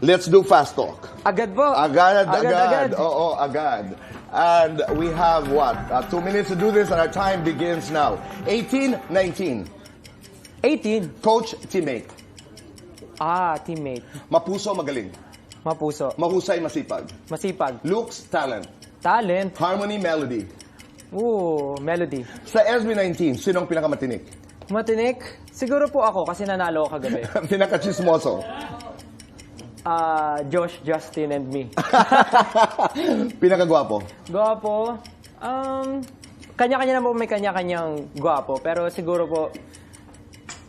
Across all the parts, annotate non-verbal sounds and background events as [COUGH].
Let's do fast talk. Agad po. Agad, agad. agad. Oo, agad. And we have what? Uh, two minutes to do this and our time begins now. 18, 19. 18. Coach, teammate. Ah, teammate. Mapuso, magaling. Mapuso. Mahusay, masipag. Masipag. Looks, talent. Talent. Harmony, melody. Ooh, melody. Sa SB19, sinong pinakamatinik? Matinik. Siguro po ako kasi nanalo ako kagabi. [LAUGHS] Pinakachismoso. Ah, Josh, Justin, and me. [LAUGHS] Pinakagwapo. Gwapo. Um, kanya-kanya na po may kanya-kanyang gwapo. Pero siguro po,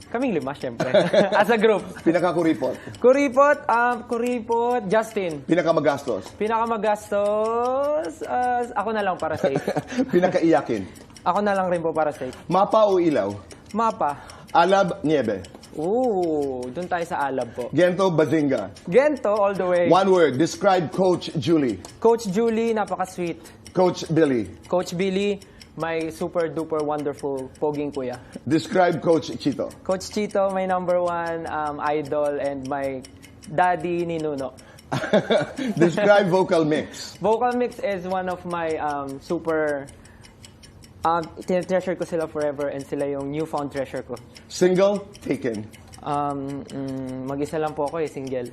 kaming lima, syempre. [LAUGHS] As a group. Pinakakuripot. Kuripot, um, Kuripot, Justin. Pinakamagastos. Pinakamagastos, ah, ako na lang para safe. [LAUGHS] Pinakaiyakin. Ako na lang rin po para safe. Mapa o ilaw? Mapa. Alab, niebe. Ooh, dun tayo sa Alab po. Gento, bazinga. Gento, all the way. One word, describe Coach Julie. Coach Julie, napaka-sweet. Coach Billy. Coach Billy, my super duper wonderful poging kuya. Describe Coach Chito. Coach Chito, my number one um, idol and my daddy ni Nuno. [LAUGHS] describe vocal mix. Vocal Mix is one of my um, super... Um, treasure ko sila forever and sila yung newfound treasure ko. Single, taken. Um, mm, mag-isa lang po ako eh, single.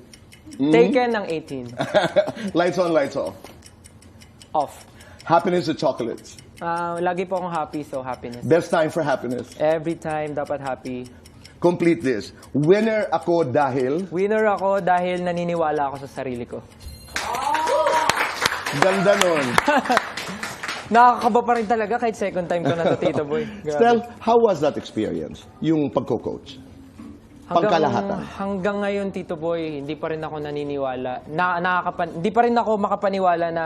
Taken ng 18. [LAUGHS] lights on, lights off. Off. Happiness or chocolates. Uh, lagi po akong happy, so happiness. Best time for happiness. Every time, dapat happy. Complete this. Winner ako dahil Winner ako dahil naniniwala ako sa sarili ko. ganda nun. [LAUGHS] Nakakaba pa rin talaga kahit second time ko na to, Tito Boy. [LAUGHS] Grabe. Stel, how was that experience? Yung pagko-coach? Pangkalahatan. Hanggang ngayon, Tito Boy, hindi pa rin ako naniniwala. Na, nakakapan, hindi pa rin ako makapaniwala na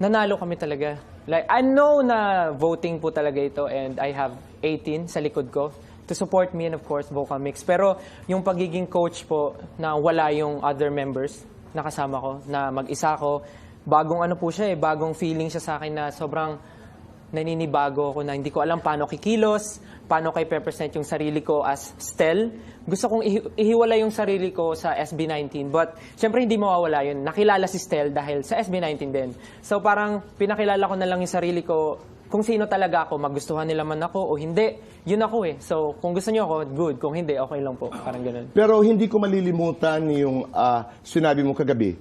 nanalo kami talaga. Like, I know na voting po talaga ito and I have 18 sa likod ko to support me and of course vocal mix. Pero yung pagiging coach po na wala yung other members na kasama ko, na mag-isa ko, bagong ano po siya eh, bagong feeling siya sa akin na sobrang naninibago ako na hindi ko alam paano kikilos, paano kay represent yung sarili ko as Stel. Gusto kong ihi- ihiwalay yung sarili ko sa SB19. But, syempre hindi mawawala yun. Nakilala si Stel dahil sa SB19 din. So, parang pinakilala ko na lang yung sarili ko kung sino talaga ako, magustuhan nila man ako o hindi, yun ako eh. So, kung gusto niyo ako, good. Kung hindi, okay lang po. Parang ganun. Pero hindi ko malilimutan yung ah, sinabi mo kagabi.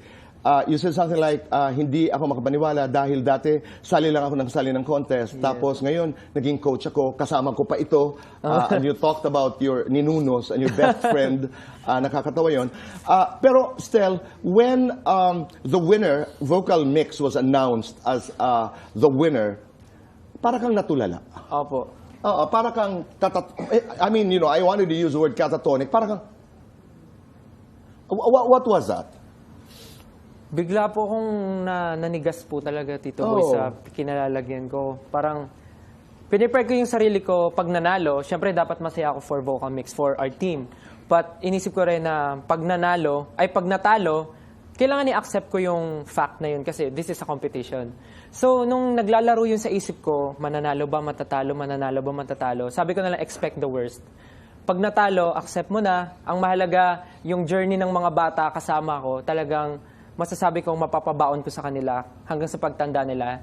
Ah, you said something like, ah, hindi ako makapaniwala dahil dati sali lang ako ng sali ng contest. Tapos ngayon, naging coach ako, kasama ko pa ito. Ah, and you talked about your ninunos and your best friend. [LAUGHS] Ah, nakakatawa yon. Ah, pero, Stel, when um, the winner, Vocal Mix, was announced as ah, the winner, para kang natulala. Opo. Oo, para kang tatat... eh, I mean, you know, I wanted to use the word catatonic. Para kang... Wha- what was that? Bigla po akong na, nanigas po talaga, Tito Boy, Oh. sa kinalalagyan ko. Parang, pinipare ko yung sarili ko pag nanalo. Siyempre, dapat masaya ako for vocal mix, for our team. But inisip ko rin na pag nanalo, ay pag natalo, kailangan i-accept ko yung fact na yun kasi this is a competition. So, nung naglalaro yun sa isip ko, mananalo ba, matatalo, mananalo ba, matatalo, sabi ko na lang, expect the worst. Pag natalo, accept mo na. Ang mahalaga, yung journey ng mga bata kasama ko, talagang masasabi kong mapapabaon ko sa kanila hanggang sa pagtanda nila